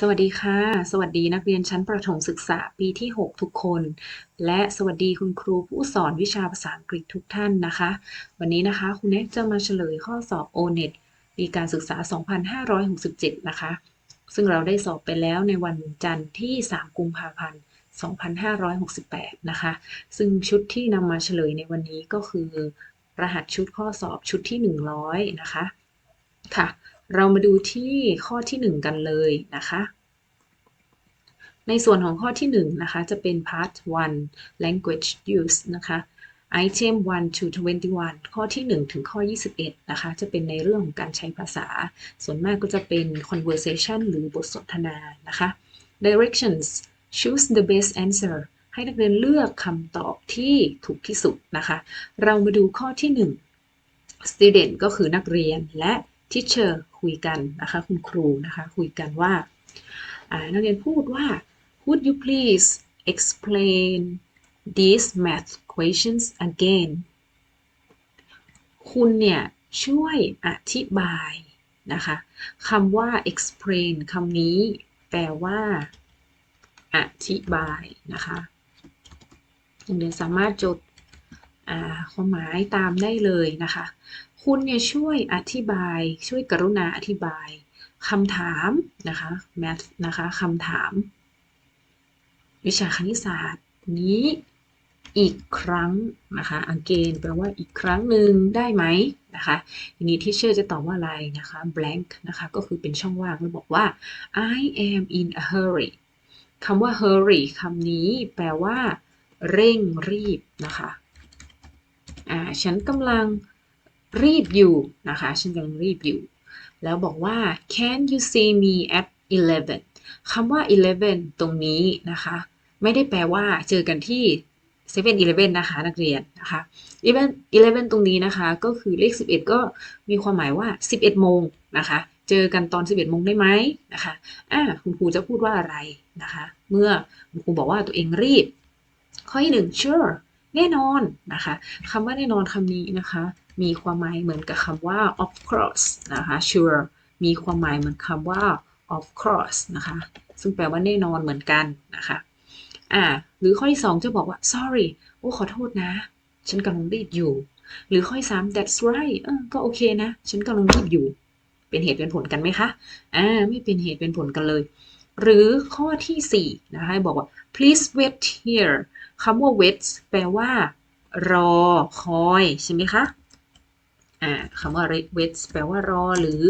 สวัสดีค่ะ สวัสดีนักเรียนชั้นประถมศึกษาปีที่ 6 ทุกคน และสวัสดีคุณครูผู้สอนวิชาภาษาอังกฤษทุกท่านนะคะ วันนี้นะคะคุณเน็กจะมาเฉลยข้อสอบ O-NET ปีการศึกษา 2567 นะคะ ซึ่งเราได้สอบไปแล้วในวันจันทร์ที่ 3 กุมภาพันธ์ 2568 นะคะ ซึ่งชุดที่นำมาเฉลยในวันนี้ก็คือ รหัสชุดข้อสอบชุดที่ 100 นะคะ ค่ะ เรามาดูที่ข้อที่ 1 กันเลยนะคะ ในส่วนของข้อที่ 1 นะคะ จะเป็น part 1 language use นะคะ item 1 to 21 ข้อที่ 1 ถึงข้อ 21 นะคะ จะเป็นในเรื่องของการใช้ภาษา ส่วนมากก็จะเป็น conversation หรือบทสนทนานะคะ directions choose the best answer ให้นักเรียนเลือกคำตอบที่ถูกที่สุดนะคะ เรามาดูข้อที่ 1 student ก็คือนักเรียนและ teacher คุยกันนะคะ คุณครูนะคะคุยกันว่าอ่านักเรียนพูดว่า would you please explain these math questions again คุณเนี่ยช่วยอธิบายนะคะคำว่า explain คำนี้แปลว่า อธิบายนะคะนักเรียนสามารถจดความหมายตามได้เลยนะคะ คุณเนี่ยช่วยอธิบาย ช่วยกรุณาอธิบายคำถามนะคะ math นะคะคำถาม วิชาคณิตศาสตร์นี้อีกครั้งนะคะ again แปลว่าอีกครั้งหนึ่งได้ไหมนะคะทีนี้ที่เชื่อจะตอบว่าอะไรนะคะ blank นะคะก็คือเป็นช่องว่างแล้วบอกว่า I am in a hurry คำว่า hurry คำนี้แปลว่า เร่งรีบนะคะอ่าฉันกำลัง รีบอยู่นะคะ ฉันกำลังรีบอยู่ แล้วบอกว่า can you see me at 11คำว่า 11 ตรงนี้นะคะ ไม่ได้แปลว่าเจอกันที่7 11นะคะ นักเรียนนะคะ11 11 ตรงนี้นะคะ ก็คือเลข 11 ก็มีความหมายว่า 11 โมงนะคะ เจอกันตอน 11 โมงได้ไหมนะคะอ่าคุณครูจะพูดว่าอะไรนะคะ เมื่อคุณครูบอกว่าตัวเองรีบ ข้อที่หนึ่ง sure แน่นอนนะคะคำว่าแน่นอนคำนี้นะคะ มีความหมายเหมือนกับคำว่า of course นะคะ sure มีความหมายเหมือนคำว่า of course นะคะ ซึ่งแปลว่าแน่นอนเหมือนกันนะคะอ่าหรือข้อที่ 2 จะบอกว่า sorry โอ้ขอโทษนะ ฉันกำลังรีบอยู่ หรือข้อที่3 that's right เออก็โอเคนะ ฉันกำลังรีบอยู่ เป็นเหตุเป็นผลกันไหมคะอ่าไม่เป็นเหตุเป็นผลกันเลย หรือข้อที่4นะคะบอกว่า please wait here คำว่า wait แปลว่า รอคอยใช่ไหมคะ คำว่า wait แปลว่ารอหรือ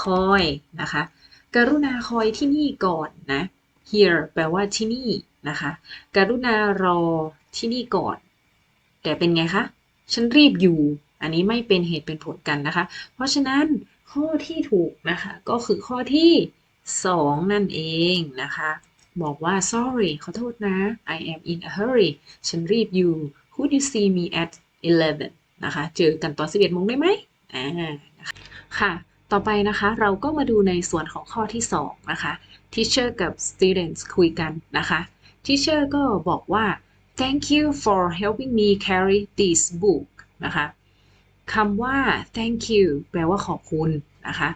คอยนะคะ กรุณาคอยที่นี่ก่อนนะ here แปลว่าที่นี่นะคะ กรุณารอที่นี่ก่อน แต่เป็นไงคะ ฉันรีบอยู่ อันนี้ไม่เป็นเหตุเป็นผลกันนะคะ เพราะฉะนั้นข้อที่ถูกนะคะ ก็คือข้อที่ 2 นั่นเองนะคะ บอกว่า sorry ขอโทษนะ I am in a hurry ฉันรีบอยู่ could you see me at 11 นะคะ เจอกันตอน 11โมงได้ไหมอ่าค่ะ ต่อไปนะคะเราก็มาดูในส่วนของข้อที่ 2 นะคะ teacher กับ students คุยกันนะคะ teacher ก็บอกว่า thank you for helping me carry this book นะคะคำว่า thank you แปลว่าขอบคุณนะคะ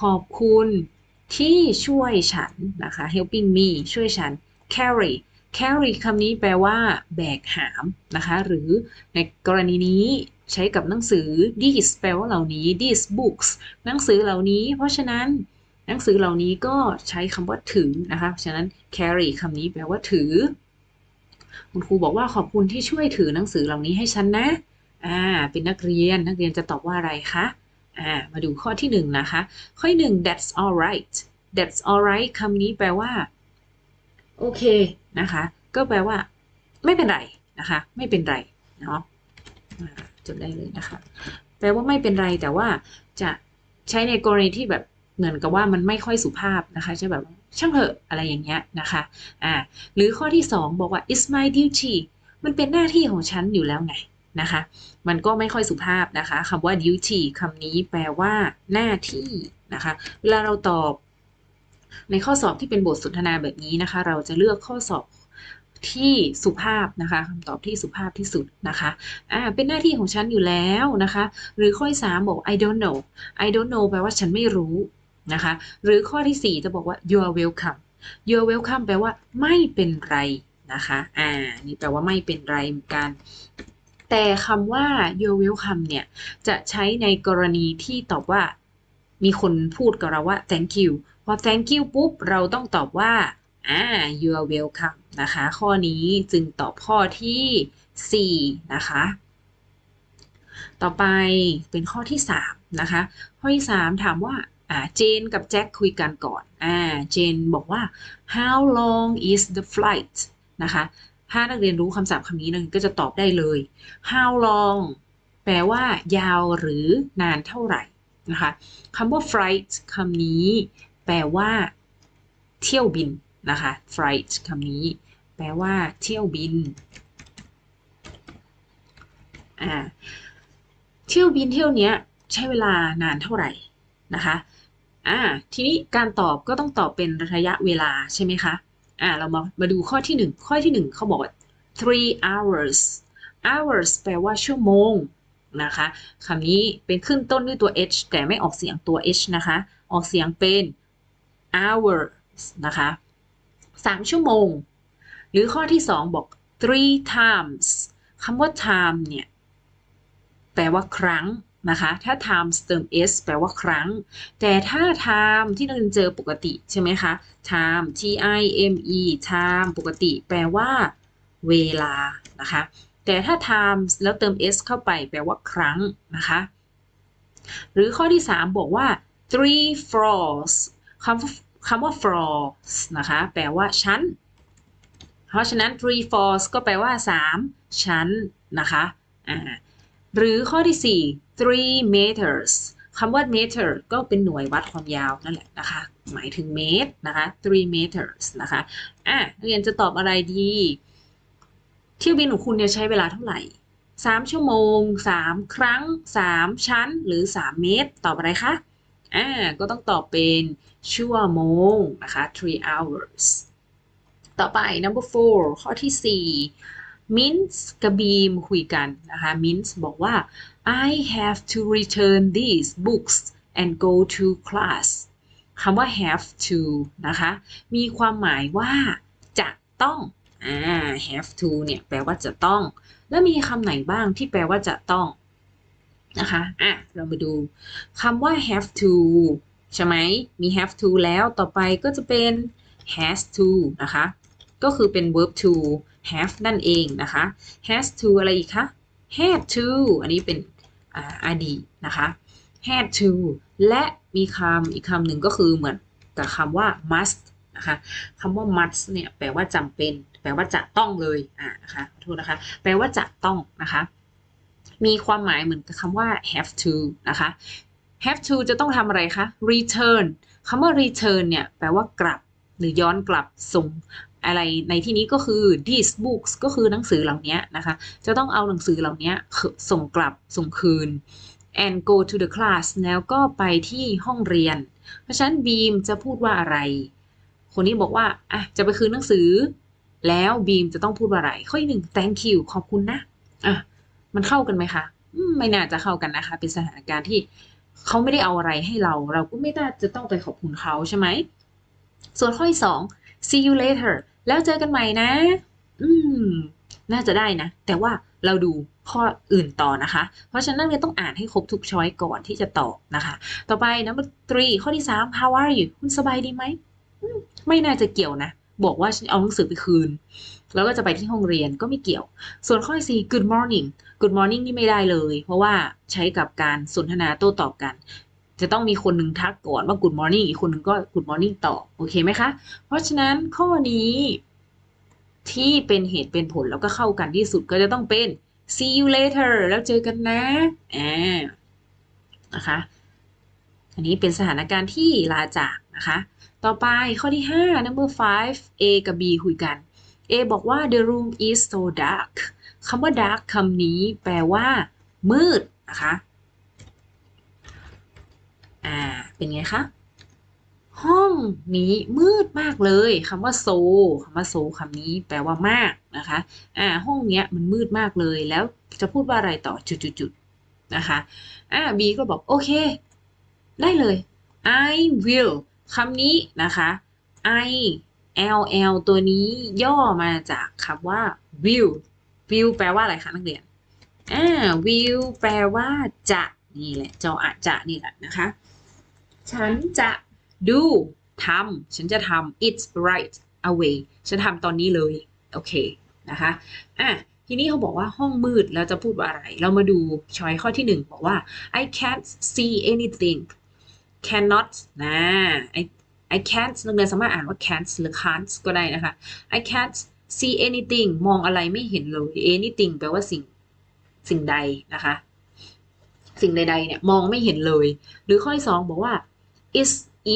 ขอบคุณที่ช่วยฉันนะคะ helping me ช่วยฉัน carry carry คำนี้แปลว่า แบกหามนะคะ หรือในกรณีนี้ ใช้กับหนังสือ these แปลว่าเหล่านี้ these books หนังสือเหล่านี้ เพราะฉะนั้นหนังสือเหล่านี้ก็ใช้คำว่าถือนะคะ ฉะนั้น carry คำนี้แปลว่าถือ คุณครูบอกว่าขอบคุณที่ช่วยถือหนังสือเหล่านี้ให้ฉันนะ อ่า เป็นนักเรียน นักเรียนจะตอบว่าอะไรคะ อ่า มาดูข้อที่หนึ่งนะคะ ข้อที่หนึ่ง that's alright that's alright คำนี้แปลว่า โอเค นะคะ ก็แปลว่า ไม่เป็นไรนะคะ ไม่เป็นไร เนาะ จดได้เลยนะคะ แปลว่าไม่เป็นไรแต่ว่าจะใช้ในกรณีที่แบบเหมือนกับว่ามันไม่ค่อยสุภาพนะคะจะแบบช่างเถอะอะไรอย่างเงี้ยนะคะอ่าหรือข้อที่ 2 บอกว่า it's my duty มันเป็นหน้าที่ของฉันอยู่แล้วไงนะคะ มันก็ไม่ค่อยสุภาพนะคะคำว่า duty คำนี้แปลว่าหน้าที่นะคะ เวลาเราตอบในข้อสอบที่เป็นบทสนทนาแบบนี้นะคะ เราจะเลือกข้อสอบ ที่สุภาพนะคะคำตอบที่สุภาพที่สุดนะคะอ่าเป็นหน้าที่ของฉันอยู่แล้วนะคะ หรือข้อที่สามบอก I don't know I don't know แปลว่าฉันไม่รู้นะคะ หรือข้อที่4จะบอกว่า you're welcome you're welcome แปลว่าไม่เป็นไรนะคะ อ่า นี่แปลว่าไม่เป็นไรเหมือนกัน แต่คำว่า you're welcome เนี่ย จะใช้ในกรณีที่ตอบว่า มีคนพูดกับเราว่า thank you พอ thank you ปุ๊บ เราต้องตอบว่า อ่า you are welcome นะคะ ข้อนี้จึงตอบข้อที่ 4 นะคะ ต่อไปเป็นข้อที่ 3 นะคะ ข้อที่ 3 ถามว่าอ่าเจนกับแจ็คคุยกันก่อนอ่าเจนบอกว่า how long is the flight นะคะ ถ้านักเรียนรู้คำศัพท์คำนี้นักเรียนก็จะตอบได้เลย how long แปลว่ายาวหรือนานเท่าไหร่นะคะคำว่า flight คำนี้ แปลว่า เที่ยวบิน นะคะ flight คำนี้ แปลว่า เที่ยวบินอ่าเที่ยวบินเที่ยวเนี้ยใช้เวลานานเท่าไหร่นะคะอ่าทีนี้การตอบก็ต้องตอบเป็นระยะเวลาใช่ไหมคะอ่าเรามามาดูข้อที่ 1 ข้อที่ 1เขาบอกว่า three hours hours แปลว่าชั่วโมงนะคะคำนี้เป็นขึ้นต้นด้วยตัว h แต่ไม่ออกเสียงตัว h นะคะ ออกเสียงเป็น hours นะคะ 3 ชั่วโมง หรือข้อที่ 2 บอก three times คำว่า time เนี่ย แปลว่าครั้งนะคะ ถ้า times เติม s แปลว่าครั้ง แต่ถ้า time ที่เราเจอปกติใช่ไหมคะ time t i m e time ปกติ แปลว่า เวลานะคะ แต่ถ้า times แล้วเติม s เข้าไป แปลว่าครั้งนะคะ หรือข้อที่ 3 บอกว่า three floors คำ คำว่า floors นะคะ แปลว่าชั้น เพราะฉะนั้น three floors ก็แปลว่า 3 ชั้นนะคะอ่าหรือข้อที่ 4 three meters คำว่า meter ก็เป็นหน่วยวัดความยาวนั่นแหละนะคะ หมายถึงเมตรนะคะ three meters นะคะอะนักเรียนจะตอบอะไรดี เที่ยวบินของคุณเนี่ยใช้เวลาเท่าไหร่ 3 ชั่วโมง 3 ครั้ง 3 ชั้น หรือ 3 เมตร ตอบอะไรคะอ่าก็ต้องตอบเป็น ชั่วโมงนะคะ three hours ต่อไป number four ข้อที่ 4 Mince กับบีมคุยกันนะคะ Mince บอกว่า I have to return these books and go to class คำว่า have to นะคะ มีความหมายว่าจะต้องอ่า have to เนี่ยแปลว่าจะต้อง แล้วมีคำไหนบ้างที่แปลว่าจะต้องนะคะ อะ เรามาดูคำว่า have to ใช่ไหมมี have to แล้วต่อไปก็จะเป็น has to นะคะ ก็คือเป็น verb to have นั่นเองนะคะ has to อะไรอีกคะ had to อันนี้เป็นออดีตนะคะ had to และมีคำอีกคำหนึ่งก็คือเหมือนกับคำว่า must นะคะคำว่า must เนี่ยแปลว่าจำเป็น แปลว่าจะต้องเลยอ่านะคะขอโทษนะคะ แปลว่าจะต้องนะคะ มีความหมายเหมือนกับคำว่า have to นะคะ have to จะต้องทำอะไรคะ return คำว่า return เนี่ย แปลว่ากลับ หรือย้อนกลับส่งอะไรในที่นี้ก็คือ these books ก็คือหนังสือเหล่านี้นะคะ จะต้องเอาหนังสือเหล่านี้ส่งกลับส่งคืน and go to the class แล้วก็ไปที่ห้องเรียน เพราะฉะนั้นบีมจะพูดว่าอะไร คนนี้บอกว่าอะจะไปคืนหนังสือ แล้วบีมจะต้องพูดว่าอะไร ข้อที่หนึ่ง thank you ขอบคุณนะอะมันเข้ากันไหมคะ ไม่น่าจะเข้ากันนะคะ เป็นสถานการณ์ที่ เขาไม่ได้เอาอะไรให้เรา เราก็ไม่น่าจะต้องไปขอบคุณเขาใช่ไหม ส่วนข้อที่สอง see you later แล้วเจอกันใหม่นะ อืม น่าจะได้นะ แต่ว่าเราดูข้ออื่นต่อนะคะ เพราะฉะนั้นเราต้องอ่านให้ครบทุกช้อยก่อนที่จะตอบนะคะ ต่อไป number three ข้อที่สาม how are you คุณสบายดีไหมอืมไม่น่าจะเกี่ยวนะ บอกว่าฉันเอาหนังสือไปคืน แล้วก็จะไปที่ห้องเรียนก็ไม่เกี่ยว ส่วนข้อที่สี่ good morning good morning นี่ไม่ได้เลย เพราะว่าใช้กับการสนทนาโต้ตอบกัน จะต้องมีคนหนึ่งทักก่อนว่า good morning อีกคนหนึ่งก็ good morning ตอบโอเคไหมคะ เพราะฉะนั้นข้อนี้ที่เป็นเหตุเป็นผลแล้วก็เข้ากันที่สุดก็จะต้องเป็น see you later แล้วเจอกันนะอ่านะคะ อันนี้เป็นสถานการณ์ที่ลาจากนะคะ ต่อไปข้อที่ 5 number 5 A กับ B คุยกัน A บอกว่า the room is so dark คำว่า dark คำนี้แปลว่า มืด นะคะ อ่า เป็นไงคะ ห้องนี้มืดมากเลยคำว่าโซคำว่าโซคำนี้แปลว่ามากนะคะ อ่า ห้องเนี้ยมันมืดมากเลย แล้วจะพูดว่าอะไรต่อจุดๆนะคะ อ่า B ก็บอก โอเค ได้เลย I will คำนี้นะคะ I L L ตัวนี้ย่อมาจากคำว่า will will แปลว่าอะไรคะนักเรียนอ่า will แปลว่าจะนี่แหละจออะจะนี่แหละนะคะ ฉันจะ do ทำฉันจะทำ it's right away ฉันทำตอนนี้เลย โอเค นะคะอะทีนี้เขาบอกว่าห้องมืดแล้วจะพูดว่าอะไร เรามาดูช้อยข้อที่หนึ่งบอกว่า I can't see anything cannot นะ I I can't นักเรียนสามารถอ่านว่า can't หรือ can't ก็ได้นะคะ I can't see anything มองอะไรไม่เห็นเลย anything แปลว่าสิ่งสิ่งใดนะคะ สิ่งใดๆเนี่ยมองไม่เห็นเลย หรือข้อที่สองบอกว่า it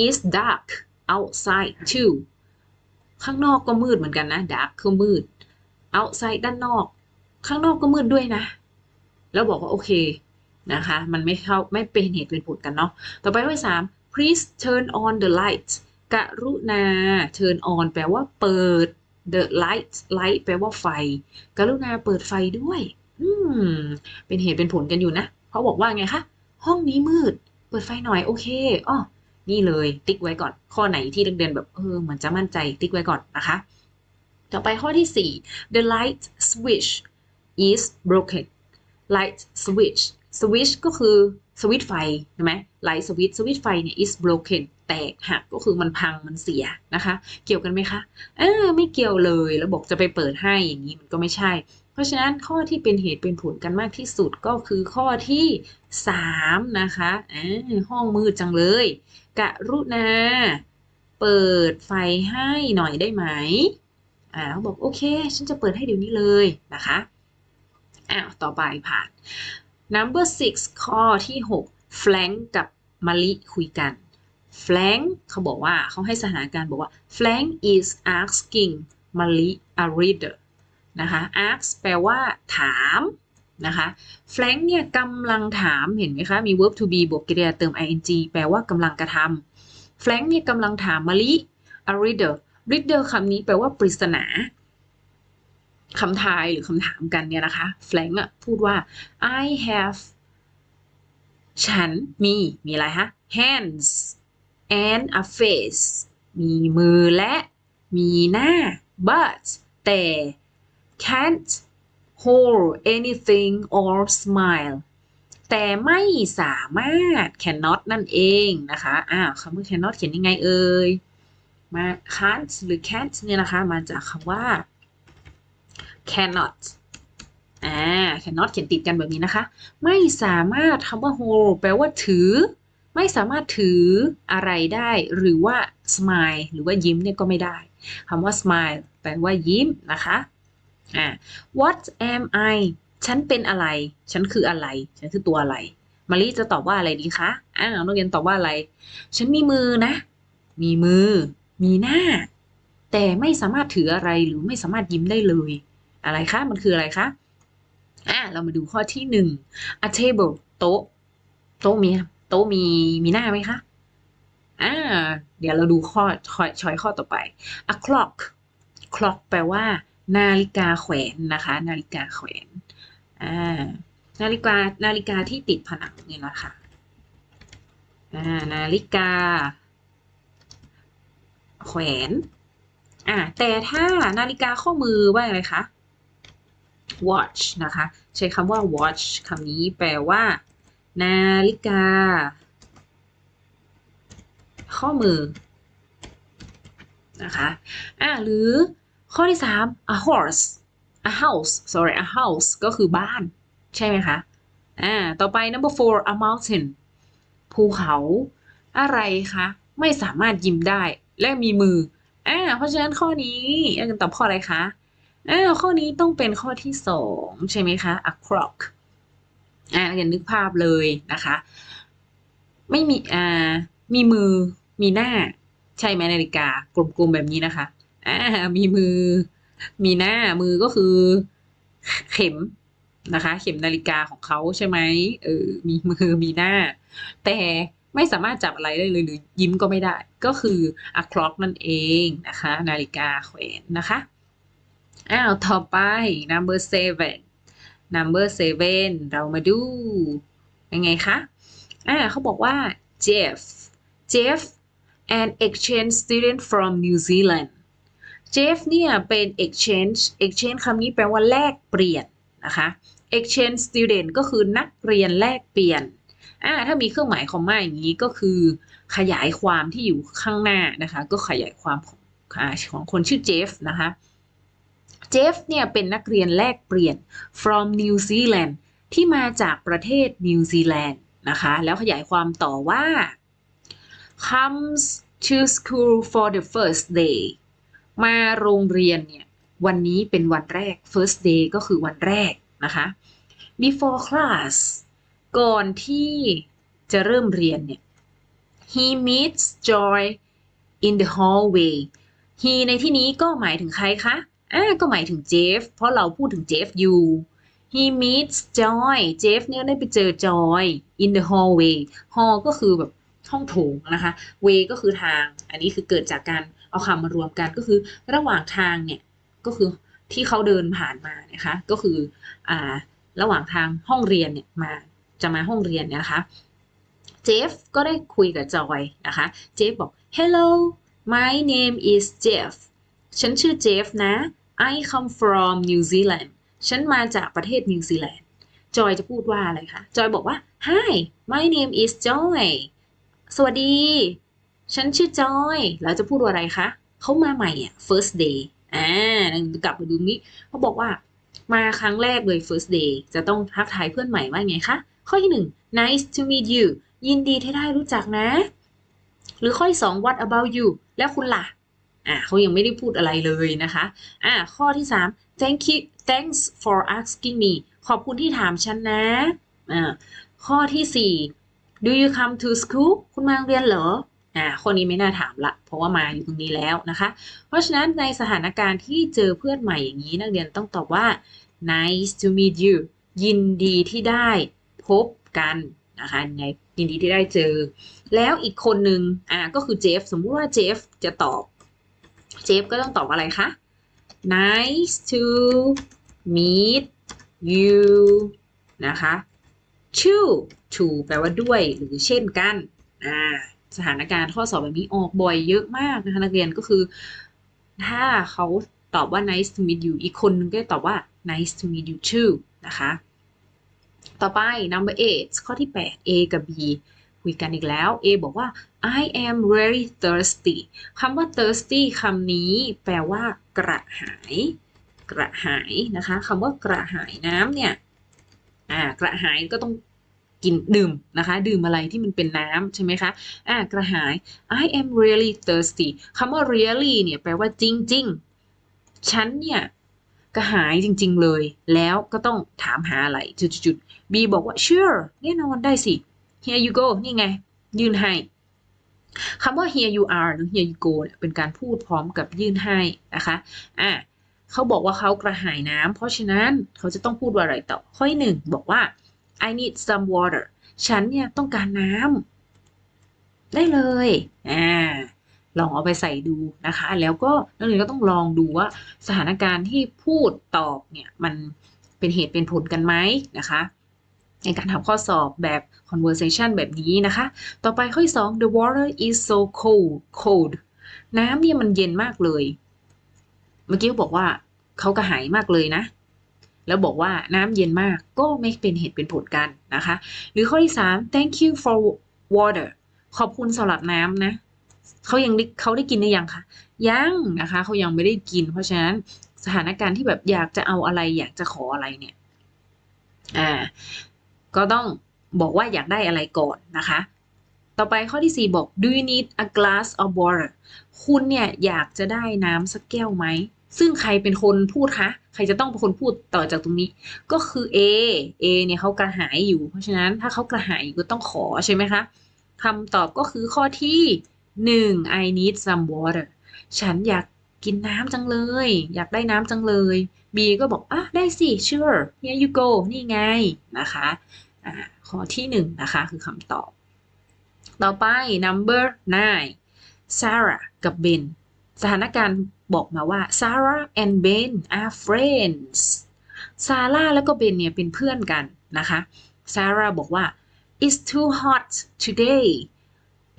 is dark outside too ข้างนอกก็มืดเหมือนกันนะ dark คือมืด outside ด้านนอก ข้างนอกก็มืดด้วยนะ แล้วบอกว่าโอเค นะคะ มันไม่เข้าไม่เป็นเหตุเป็นผลกันเนาะ ต่อไปข้อที่สาม please turn on the light กรุณา turn on แปลว่าเปิด the light light แปลว่าไฟ กรุณาเปิดไฟด้วย อืม เป็นเหตุเป็นผลกันอยู่นะ เขาบอกว่าไงคะ ห้องนี้มืด เปิดไฟหน่อยโอเคอ๋อนี่เลย ติ๊กไว้ก่อน ข้อไหนที่เรียนแบบ เออ เหมือนจะมั่นใจ ติ๊กไว้ก่อนนะคะ ต่อไปข้อที่ 4 the light switch is broken light switch switch ก็คือสวิตไฟใช่ไหม light switch สวิตไฟเนี่ย is broken แตกหักก็คือมันพังมันเสียนะคะ เกี่ยวกันไหมคะเออไม่เกี่ยวเลยแล้วบอกจะไปเปิดให้อย่างนี้มันก็ไม่ใช่ เพราะฉะนั้นข้อที่เป็นเหตุเป็นผลกันมากที่สุดก็คือข้อที่ 3 นะคะอ่าห้องมืดจังเลยกะรุณาเปิดไฟให้หน่อยได้ไหมอ่าเขาบอกโอเค ฉันจะเปิดให้เดี๋ยวนี้เลยนะคะอ้าวต่อไปผ่าน number six ข้อที่ 6 flank กับมะลิคุยกัน flank เขาบอกว่าเขาให้สถานการณ์บอกว่า flank is asking มะลิ a reader นะคะ ask แปลว่าถามนะคะ flank เนี่ยกำลังถามเห็นไหมคะ มี verb to be บวกกริยาเติม ing แปลว่ากำลังกระทำ flank เนี่ยกำลังถามมะลิ a reader reader คำนี้แปลว่าปริศนา คำทายหรือคำถามกันเนี่ยนะคะ flank อะพูดว่า I have ฉันมีมีอะไรฮะ hands and a face มีมือและมีหน้า but แต่ can't hold anything or smile แต่ไม่สามารถ cannot นั่นเองนะคะอ้าวคำว่า cannot เขียนยังไงเอ่ยมา can't หรือ can't เนี่ยนะคะ มาจากคำว่า cannot อ่า cannot เขียนติดกันแบบนี้นะคะ ไม่สามารถคำว่า hold แปลว่าถือ ไม่สามารถถืออะไรได้ หรือว่า smile หรือว่ายิ้มเนี่ยก็ไม่ได้คำว่า smile แปลว่ายิ้มนะคะอ่า what am I ฉันเป็นอะไร ฉันคืออะไร ฉันคือตัวอะไรมารีจะตอบว่าอะไรดีคะ อ้าวนักเรียนตอบว่าอะไร ฉันมีมือนะ มีมือ มีหน้า แต่ไม่สามารถถืออะไรหรือไม่สามารถยิ้มได้เลย อะไรคะ มันคืออะไรคะอ่าเรามาดูข้อที่หนึ่ง a table โต๊ะ โต๊ะมีโต๊ะมีมีหน้าไหมคะอ่าเดี๋ยวเราดูข้อช้อยข้อต่อไป a clock clock แปลว่า นาฬิกาแขวนนะคะ นาฬิกาแขวนอ่านาฬิกานาฬิกาที่ติดผนังนี่ยนะค่ะอ่านาฬิกา แขวนอ่าแต่ถ้านาฬิกาข้อมือว่าอะไรคะ watch นะคะ ใช้คำว่า watch คำนี้แปลว่า นาฬิกา ข้อมือ นะคะ อ่าหรือข้อที่ 3 a horse a house sorry a house ก็คือบ้าน ใช่ไหมคะ อ่า ต่อไป number four a mountain ภูเขา อะไรคะ ไม่สามารถยิ้มได้และมีมือ อ่า เพราะฉะนั้นข้อนี้อาจารย์ตอบข้ออะไรคะ อ่าข้อนี้ต้องเป็นข้อที่สองใช่ไหมคะ a clock อ่าเรียนนึกภาพเลยนะคะ ไม่มีอ่ามีมือมีหน้าใช่ไหมนาฬิกากลมๆแบบนี้นะคะอ่ามีมือ มีหน้ามือก็คือเข็มนะคะ เข็มนาฬิกาของเขาใช่ไหมเออมีมือมีหน้า แต่ไม่สามารถจับอะไรได้เลยหรือยิ้มก็ไม่ได้ ก็คือ a clock นั่นเองนะคะ นาฬิกาแขวนนะคะ อ้าว ต่อไป number seven number seven เรามาดู ยังไงคะอ่าเขาบอกว่า Jeff Jeff an exchange student from New Zealand Jeff เนี่ยเป็น exchange exchange คำนี้แปลว่าแลกเปลี่ยนนะคะ exchange student ก็คือนักเรียนแลกเปลี่ยนอ่าถ้ามีเครื่องหมายคอมมาอย่างนี้ก็คือขยายความที่อยู่ข้างหน้านะคะ ก็ขยายความของของคนชื่อเจฟนะคะ เจฟเนี่ยเป็นนักเรียนแลกเปลี่ยน from New Zealand ที่มาจากประเทศนิวซีแลนด์นะคะ แล้วขยายความต่อว่า comes to school for the first day มาโรงเรียนเนี่ย วันนี้เป็นวันแรก first day ก็คือวันแรกนะคะ before class ก่อนที่จะเริ่มเรียนเนี่ย he meets Joy in the hallway he ในที่นี้ก็หมายถึงใครคะ อ่าก็หมายถึงเจฟ เพราะเราพูดถึงเจฟอยู่ he meets Joy เจฟเนี่ยได้ไปเจอ Joy in the hallway hall ก็คือแบบห้องโถงนะคะ way ก็คือทาง อันนี้คือเกิดจากการเอาคำมารวมกันก็คือระหว่างทางเนี่ย ก็คือที่เขาเดินผ่านมานะคะ ก็คืออ่าระหว่างทางห้องเรียนเนี่ยมาจะมาห้องเรียนเนี่ยนะคะเจฟก็ได้คุยกับจอยนะคะ เจฟบอก hello my name is Jeff ฉันชื่อเจฟนะ I come from New Zealand ฉันมาจากประเทศนิวซีแลนด์ จอยจะพูดว่าอะไรคะ จอยบอกว่า Hi my name is Joy สวัสดี ฉันชื่อจอยแล้วจะพูดว่าอะไรคะเขามาใหม่อะ first day อ่ากลับมาดูนี้เขาบอกว่า มาครั้งแรกเลย first day จะต้องทักทายเพื่อนใหม่ว่าไงคะ ข้อที่หนึ่ง nice to meet you ยินดีที่ได้รู้จักนะ หรือข้อที่สอง what about you แล้วคุณล่ะ อ่าเขายังไม่ได้พูดอะไรเลยนะคะอ่าข้อที่สาม thank you thanks for asking me ขอบคุณที่ถามฉันนะอ่าข้อที่สี่ do you come to school คุณมาโรงเรียนเหรออ่าข้อนี้ไม่น่าถามละ เพราะว่ามาอยู่ตรงนี้แล้วนะคะ เพราะฉะนั้นในสถานการณ์ที่เจอเพื่อนใหม่อย่างนี้นักเรียนต้องตอบว่า nice to meet you ยินดีที่ได้พบกันนะคะยินดีที่ได้เจอ แล้วอีกคนนึงอ่าก็คือเจฟ สมมุติว่าเจฟจะตอบ เจฟก็ต้องตอบอะไรคะ nice to meet you นะคะ to to แปลว่าด้วยหรือเช่นกันอ่าสถานการณ์ข้อสอบแบบนี้ออกบ่อยเยอะมากนะคะนักเรียนก็คือ ถ้าเขาตอบว่า nice to meet you อีกคนนึงก็ตอบว่า nice to meet you too นะคะ ต่อไป number eight ข้อที่ 8 A กับ B คุยกันอีกแล้ว A บอกว่า I am very thirsty คำว่า thirsty คำนี้แปลว่ากระหาย กระหายนะคะคำว่ากระหายน้ำเนี่ย อ่า กระหายก็ต้องกินดื่มนะคะ ดื่มอะไรที่มันเป็นน้ำใช่ไหมคะ อ่า กระหาย I am really thirsty คำว่า really เนี่ยแปลว่าจริง ๆ ฉันเนี่ยกระหายจริง ๆ เลย แล้วก็ต้องถามหาอะไรจุดๆ B บอกว่า sure แน่นอนได้สิ here you go นี่ไง ยื่นให้คำว่า here you are หรือ here you go เป็นการพูดพร้อมกับยื่นให้นะคะอะเขาบอกว่าเขากระหายน้ำเพราะฉะนั้นเขาจะต้องพูดว่าอะไรต่อ ข้อที่หนึ่งบอกว่า I need some water ฉันเนี่ยต้องการน้ำได้เลยอ่าลองเอาไปใส่ดูนะคะ แล้วก็นักเรียนก็ต้องลองดูว่าสถานการณ์ที่พูดตอบเนี่ย มันเป็นเหตุเป็นผลกันไหมนะคะ ในการทำข้อสอบแบบ conversation แบบนี้นะคะ ต่อไปข้อที่สอง the water is so cold cold น้ำเนี่ยมันเย็นมากเลย เมื่อกี้บอกว่าเขากระหายมากเลยนะ แล้วบอกว่าน้ำเย็นมากก็ไม่เป็นเหตุเป็นผลกันนะคะ หรือข้อที่สาม thank you for water ขอบคุณสำหรับน้ำนะเขายังเขาได้กินหรือยังคะยังนะคะเขายังไม่ได้กิน เพราะฉะนั้นสถานการณ์ที่แบบอยากจะเอาอะไรอยากจะขออะไรเนี่ย อ่า ก็ต้องบอกว่าอยากได้อะไรก่อนนะคะ ต่อไปข้อที่ 4 บอก do you need a glass of water คุณเนี่ยอยากจะได้น้ำสักแก้วไหม ซึ่งใครเป็นคนพูดคะ ใครจะต้องเป็นคนพูดต่อจากตรงนี้ ก็คือ A A เนี่ยเขากระหายอยู่ เพราะฉะนั้นถ้าเขากระหายอยู่ก็ต้องขอใช่ไหมคะคำตอบก็คือข้อที่ 1 I need some water ฉันอยากกินน้ำจังเลย อยากได้น้ำจังเลย B ก็บอกอะได้สิ sure here you go นี่ไงนะคะอ่าข้อที่หนึ่งนะคะคือคำตอบ ต่อไป number nine Sarah กับ Ben สถานการณ์บอกมาว่า Sarah and Ben are friends ซาร่าแล้วก็เบนเนี่ยเป็นเพื่อนกันนะคะ Sarah บอกว่า it's too hot today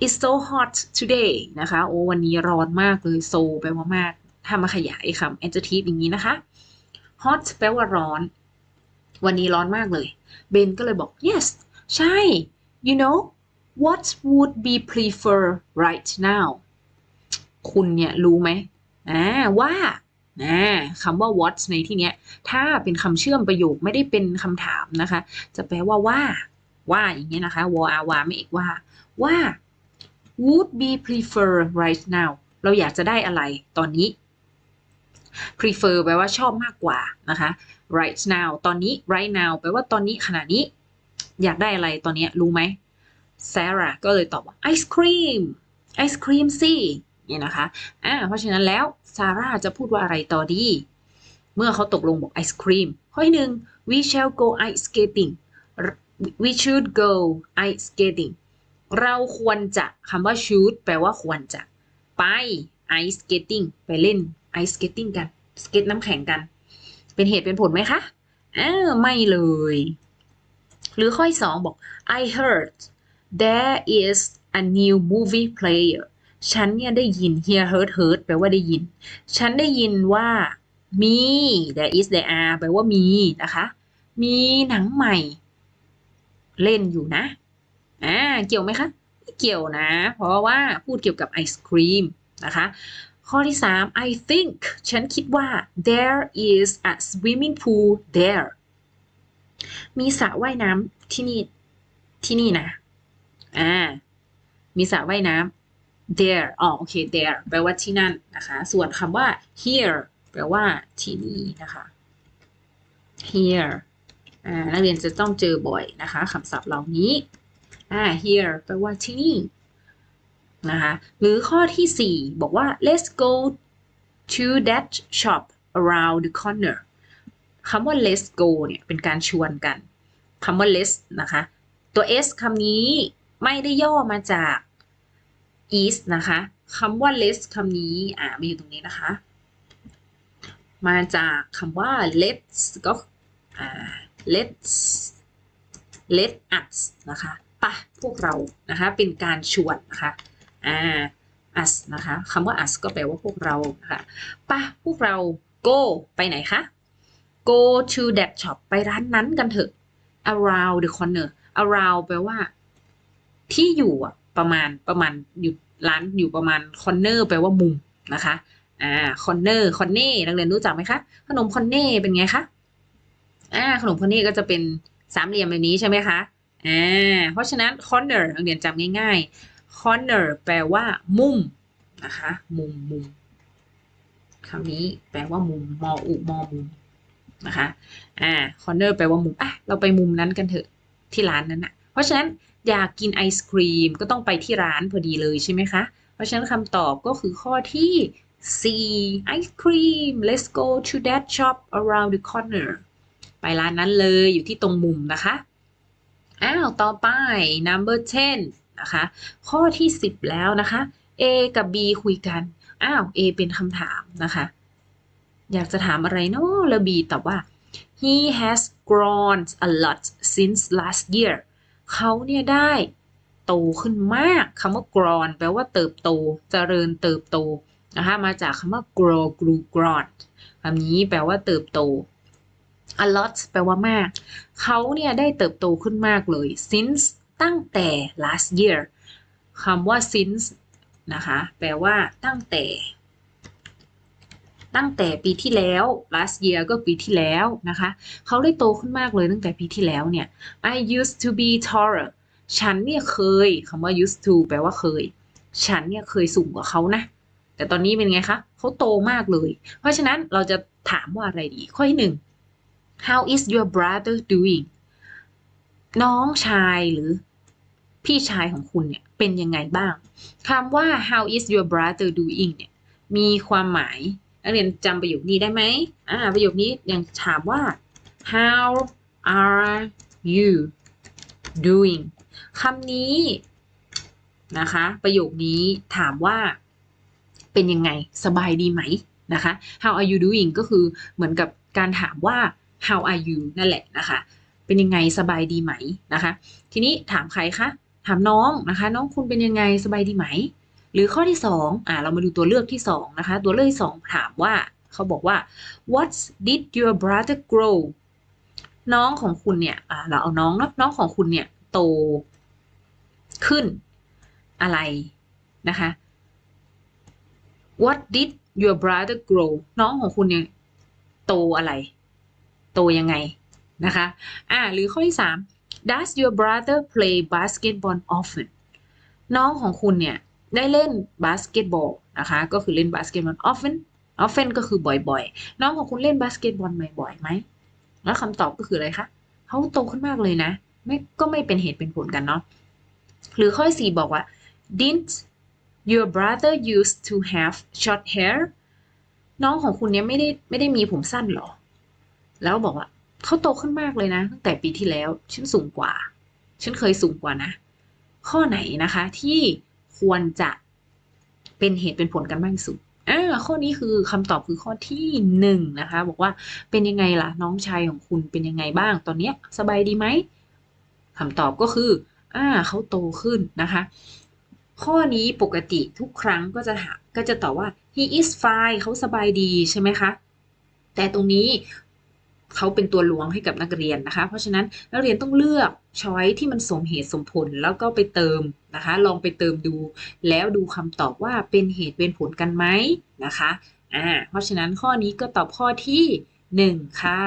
it's so hot today นะคะ โอ้วันนี้ร้อนมากเลย so แปลว่ามาก ถ้ามาขยายคำ adjective อย่างนี้นะคะ hot แปลว่าร้อน วันนี้ร้อนมากเลยเบนก็เลยบอก yes ใช่ you know what would be prefer right now คุณเนี่ยรู้ไหมอ่าว่าคำว่า what ในที่เนี้ย ถ้าเป็นคำเชื่อมประโยคไม่ได้เป็นคำถามนะคะ จะแปลว่าว่า ว่าอย่างเงี้ยนะคะวอาวาไม่เอกว่า ว่า would be prefer right now เราอยากจะได้อะไรตอนนี้ prefer แปลว่าชอบมากกว่านะคะ right now ตอนนี้ right now แปลว่าตอนนี้ขณะนี้ อยากได้อะไรตอนนี้รู้ไหม Sarah ก็เลยตอบว่า ice cream ice cream สิเนี่นะคะอ่าเพราะฉะนั้นแล้วซาร่าจะพูดว่าอะไรต่อดี เมื่อเขาตกลงบอกไอศครีมข้อที่หนึ่ง we shall go ice skating we should go ice skating เราควรจะคำว่า should แปลว่าควรจะ ไป ice skating ไปเล่น ice skating กัน สเก็ตน้ำแข็งกัน เป็นเหตุเป็นผลไหมคะอ้าวไม่เลย หรือข้อสองบอก I heard there is a new movie player ฉันเนี่ยได้ยิน hear heard heard แปลว่าได้ยิน ฉันได้ยินว่ามี there is there are แปลว่ามีนะคะ มีหนังใหม่ เล่นอยู่นะ อ่า เกี่ยวไหมคะไม่เกี่ยวนะ เพราะว่าพูดเกี่ยวกับไอศครีมนะคะ ข้อที่ 3 I think ฉันคิดว่า there is a swimming pool there มีสระว่ายน้ำที่นี่ ที่นี่นะ อ่า มีสระว่ายน้ำ there อ๋อโอเค there แปลว่าที่นั่นนะคะ ส่วนคำว่า here แปลว่าที่นี่นะคะ here อ่านักเรียนจะต้องเจอบ่อยนะคะคำศัพท์เหล่านี้ อ่า here แปลว่าที่นี่ นะคะหรือข้อที่ 4 บอกว่า let's go to that shop around the corner คำว่า let's go เนี่ยเป็นการชวนกันคำว่า let's นะคะ ตัว s คำนี้ไม่ได้ย่อมาจาก is นะคะคำว่า let's คำนี้อ่ามาอยู่ตรงนี้นะคะ มาจากคำว่า let's ก็อ่า let's let us นะคะปะพวกเรานะคะเป็นการชวนนะคะ อ่า us นะคะคำว่า us ก็แปลว่าพวกเรานะคะปะพวกเรา go ไปไหนคะ go to that shop ไปร้านนั้นกันเถอะ around the corner around แปลว่า ที่อยู่อะประมาณประมาณอยู่ร้านอยู่ประมาณ corner แปลว่ามุมนะคะอ่า corner คอนเน่นักเรียนรู้จักไหมคะ ขนมคอนเน่เป็นไงคะอ่าขนมคอนเน่ก็จะเป็นสามเหลี่ยมแบบนี้ใช่ไหมคะอ่าเพราะฉะนั้น corner นักเรียนจำง่ายๆ corner แปลว่า มุมนะคะ มุมมุมคำนี้แปลว่ามุม มออุมอมุมนะคะอ่า corner แปลว่ามุมอะเราไปมุมนั้นกันเถอะที่ร้านนั้นอะเพราะฉะนั้นอยากกินไอศครีมก็ต้องไปที่ร้านพอดีเลยใช่ไหมคะ เพราะฉะนั้นคำตอบก็คือข้อที่ C ice cream let's go to that shop around the corner ไปร้านนั้นเลยอยู่ที่ตรงมุมนะคะ อ้าว ต่อไป number 10 นะคะ ข้อที่ 10 แล้วนะคะ A กับ B คุยกัน อ้าว A เป็นคำถามนะคะ อยากจะถามอะไรเนาะแล้ว B ตอบว่า he has grown a lot since last year เขาเนี่ยได้โตขึ้นมากคำว่า grown แปลว่าเติบโตเจริญเติบโตนะคะมาจากคำว่า grow grew grown คำนี้แปลว่าเติบโต a lot แปลว่ามาก เขาเนี่ยได้เติบโตขึ้นมากเลย since ตั้งแต่ last year คำว่า since นะคะ แปลว่าตั้งแต่ ตั้งแต่ปีที่แล้ว last year ก็ปีที่แล้วนะคะ เขาได้โตขึ้นมากเลยตั้งแต่ปีที่แล้วเนี่ย I used to be taller ฉันเนี่ยเคยคำว่า used to แปลว่าเคย ฉันเนี่ยเคยสูงกว่าเขานะ แต่ตอนนี้เป็นไงคะเขาโตมากเลย เพราะฉะนั้นเราจะถามว่าอะไรดี ข้อที่หนึ่ง How is your brother doing น้องชายหรือ พี่ชายของคุณเนี่ยเป็นยังไงบ้างคำว่า How is your brother doing เนี่ยมีความหมายนักเรียนจำประโยคนี้ได้ไหมอ่าประโยคนี้ยังถามว่า How are you doing คำนี้นะคะ ประโยคนี้ถามว่าเป็นยังไงสบายดีไหมนะคะ How are you doing ก็คือเหมือนกับการถามว่า How are you นั่นแหละนะคะ เป็นยังไงสบายดีไหมนะคะ ทีนี้ถามใครคะ ถามน้องนะคะ น้องคุณเป็นยังไงสบายดีไหม หรือข้อที่สองอ่าเรามาดูตัวเลือกที่สองนะคะ ตัวเลือกที่สองถามว่าเขาบอกว่า what did your brother grow น้องของคุณเนี่ยอ่าเราเอาน้องเนาะน้องของคุณเนี่ยโตขึ้นอะไรนะคะ what did your brother grow น้องของคุณเนี่ยโตอะไร โตยังไงนะคะ อ่า หรือข้อที่สาม does your brother play basketball often น้องของคุณเนี่ย ได้เล่นบาสเกตบอลนะคะ ก็คือเล่นบาสเกตบอล often often ก็คือบ่อยๆ น้องของคุณเล่นบาสเกตบอลบ่อยๆไหม แล้วคำตอบก็คืออะไรคะ เขาโตขึ้นมากเลยนะ ไม่ก็ไม่เป็นเหตุเป็นผลกันเนาะ หรือข้อยสี่บอกว่า didn't your brother used to have short hair น้องของคุณเนี่ยไม่ได้ไม่ได้มีผมสั้นหรอ แล้วบอกว่า เขาโตขึ้นมากเลยนะตั้งแต่ปีที่แล้วฉันสูงกว่า ฉันเคยสูงกว่านะ ข้อไหนนะคะที่ควรจะเป็นเหตุเป็นผลกันมากที่สุดอ่าข้อนี้คือคำตอบคือข้อที่หนึ่งนะคะ บอกว่าเป็นยังไงล่ะน้องชายของคุณเป็นยังไงบ้าง ตอนเนี้ยสบายดีไหมคำตอบก็คืออ่าเขาโตขึ้นนะคะ ข้อนี้ปกติทุกครั้งก็จะถามก็จะตอบว่า he is fine เขาสบายดีใช่ไหมคะแต่ตรงนี้ เขาเป็นตัวลวงให้กับนักเรียนนะคะ เพราะฉะนั้นนักเรียนต้องเลือกช้อยที่มันสมเหตุสมผลแล้วก็ไปเติมนะคะ ลองไปเติมดู แล้วดูคำตอบว่าเป็นเหตุเป็นผลกันไหมนะคะอ่าเพราะฉะนั้นข้อนี้ก็ตอบข้อที่หนึ่งค่ะ